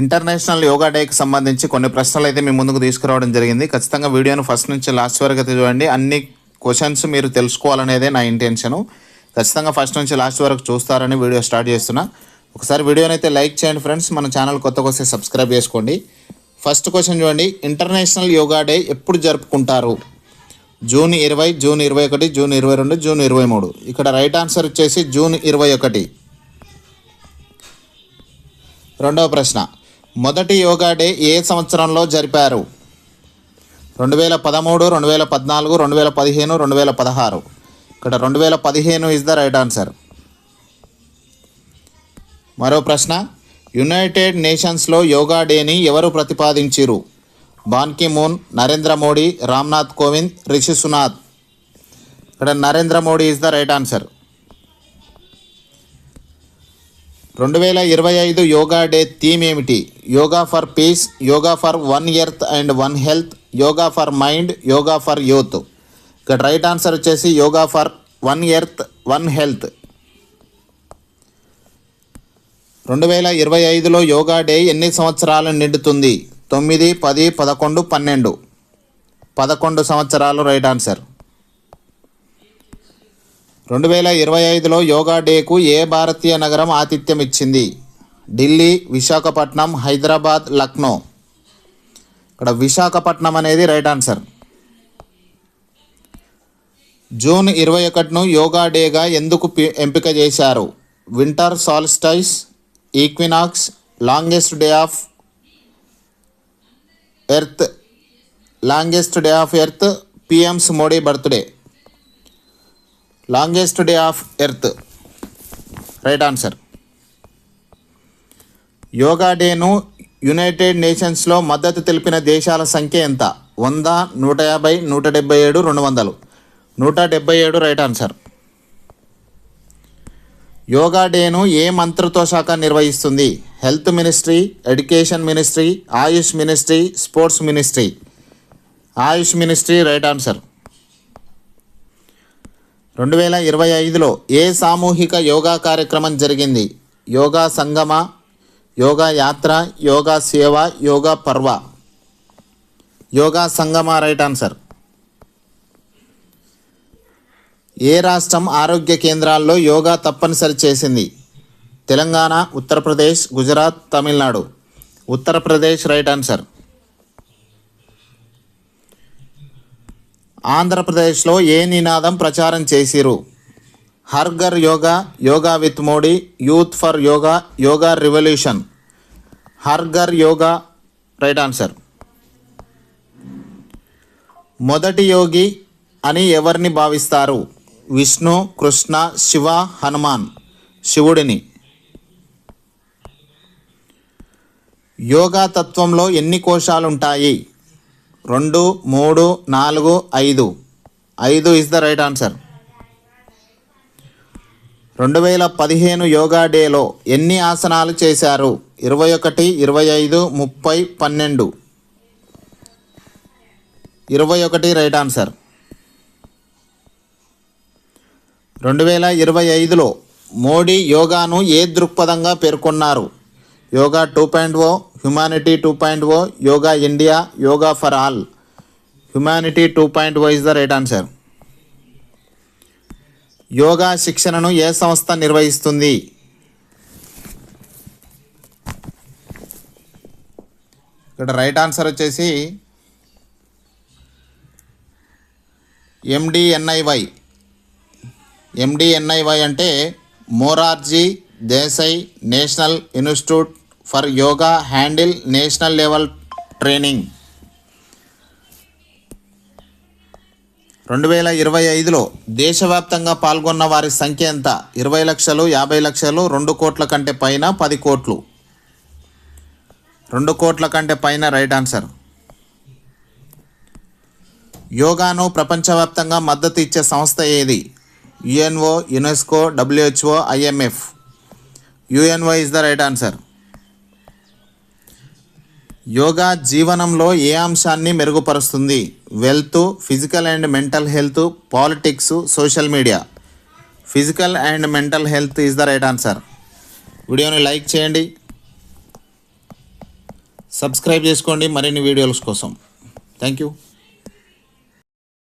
International yoga డేకి సంబంధించి కొన్ని ప్రశ్నలు అయితే మీ ముందుకు తీసుకురావడం జరిగింది. ఖచ్చితంగా వీడియోను ఫస్ట్ నుంచి లాస్ట్ వరకు అయితే చూడండి. అన్ని క్వశ్చన్స్ మీరు తెలుసుకోవాలనేదే నా ఇంటెన్షను ఖచ్చితంగా ఫస్ట్ నుంచి లాస్ట్ వరకు చూస్తారని వీడియో స్టార్ట్ చేస్తున్నా. ఒకసారి వీడియోని అయితే లైక్ చేయండి ఫ్రెండ్స్. మన ఛానల్ కొత్తగా వస్తే సబ్స్క్రైబ్ చేసుకోండి. ఫస్ట్ క్వశ్చన్ చూడండి. ఇంటర్నేషనల్ యోగా డే ఎప్పుడు జరుపుకుంటారు? జూన్ ఇరవై జూన్ ఇరవై ఒకటి జూన్ ఇరవై రెండు జూన్ ఇరవై మూడు. ఇక్కడ రైట్ ఆన్సర్ వచ్చేసి జూన్ ఇరవై ఒకటి. రెండవ ప్రశ్న. మొదటి యోగా డే ఏ సంవత్సరంలో జరిపారు? రెండు వేల పదమూడు రెండు వేల పద్నాలుగు రెండు వేల పదిహేను రెండు వేల పదహారు. ఇక్కడ రెండు వేల పదిహేను ఇస్ ద రైట్ ఆన్సర్ మరో ప్రశ్న. యునైటెడ్ నేషన్స్లో యోగా డేని ఎవరు ప్రతిపాదించిరు? Ban Ki Moon Narendra Modi Ramnath Kovind Rishi Sunak. ఇక్కడ Narendra Modi is the right answer రెండు వేల ఇరవై ఐదు యోగా డే థీమ్ ఏమిటి? Yoga for peace yoga for one earth and one health yoga for mind yoga for youth. ఇక్కడ right answer వచ్చేసి yoga for one earth one health. రెండు వేల ఇరవై ఐదులో యోగా డే ఎన్ని సంవత్సరాలు నిండుతుంది? తొమ్మిది పది పదకొండు పన్నెండు. పదకొండు సంవత్సరాలు రైట్ ఆన్సర్. రెండు వేల ఇరవై ఐదులో యోగా డేకు ఏ భారతీయ నగరం ఆతిథ్యం ఇచ్చింది ఢిల్లీ విశాఖపట్నం హైదరాబాద్ లక్నో. ఇక్కడ విశాఖపట్నం అనేది రైట్ ఆన్సర్. జూన్ ఇరవై ఒకటిను యోగా డేగా ఎందుకు పి- ఎంపిక చేశారు? Winter solstice equinox longest day of earth longest day of earth PM's Modi birthday. Longest day of earth. Right answer. Yoga డేను United నేషన్స్లో మద్దతు తెలిపిన దేశాల సంఖ్య ఎంత? వంద నూట యాభై నూట డెబ్బై ఏడు రెండు వందలు. నూట డెబ్బై ఏడు రైట్ ఆన్సర్. యోగా డేను ఏ మంత్రిత్వ శాఖ నిర్వహిస్తుంది? Health ministry education ministry AYUSH ministry sports ministry. AYUSH ministry right answer. రెండు వేల ఇరవై ఐదులో ఏ సామూహిక యోగా కార్యక్రమం జరిగింది? యోగా సంగమ యోగా యాత్ర యోగా సేవ యోగా పర్వ? యోగా సంగమ రైట్ ఆన్సర్. ఏ రాష్ట్రం ఆరోగ్య కేంద్రాల్లో యోగా తప్పనిసరి చేసింది? Telangana Uttar Pradesh Gujarat Tamil Nadu. Uttar Pradesh right answer. ఆంధ్రప్రదేశ్లో ఏ నినాదం ప్రచారం చేసిరు? హర్ఘర్ yoga yoga with Modi youth for yoga yoga revolution. హర్ఘర్ yoga right answer. మొదటి యోగి అని ఎవరిని భావిస్తారు? విష్ణు కృష్ణ శివ హనుమాన్. శివుడిని. యోగా తత్వంలో ఎన్ని కోశాలుంటాయి? రెండు మూడు నాలుగు ఐదు. ఐదు ఇస్ ద రైట్ ఆన్సర్ రెండు వేల పదిహేను యోగా డేలో ఎన్ని ఆసనాలు చేశారు? ఇరవై ఒకటి ఇరవై ఐదు ముప్పై పన్నెండు. ఇరవై ఒకటి రైట్ ఆన్సర్ రెండు వేల ఇరవై ఐదులో మోడీ యోగాను ఏ దృక్పథంగా పేర్కొన్నారు? Yoga two point O humanity two point O yoga India yoga for all humanity two point O is the right answer yoga శిక్షణను ఏ సంస్థ నిర్వహిస్తుంది? ఇక్కడ రైట్ ఆన్సర్ వచ్చేసి ఎండిఎన్ఐవై ఎండిఎన్ఐవై అంటే Morarji Desai national institute for yoga handle national level training. రెండు వేల ఇరవై ఐదులో దేశవ్యాప్తంగా పాల్గొన్న వారి సంఖ్య ఎంత? ఇరవై లక్షలు యాభై లక్షలు రెండు కోట్ల కంటే పైన పది కోట్లు. రెండు కోట్ల కంటే పైన రైట్ ఆన్సర్. యోగాను ప్రపంచవ్యాప్తంగా మద్దతు ఇచ్చే సంస్థ ఏది? UNO UNESCO WHO IMF. UNO is the right answer yoga జీవనంలో ఏ అంశాన్ని మెరుగుపరుస్తుంది? Wealth physical and mental health politics social media. Physical and mental health is the right answer. వీడియోని లైక్ చేయండి. సబ్స్క్రైబ్ చేసుకోండి. మరిన్ని వీడియోస్ కోసం. Thank you.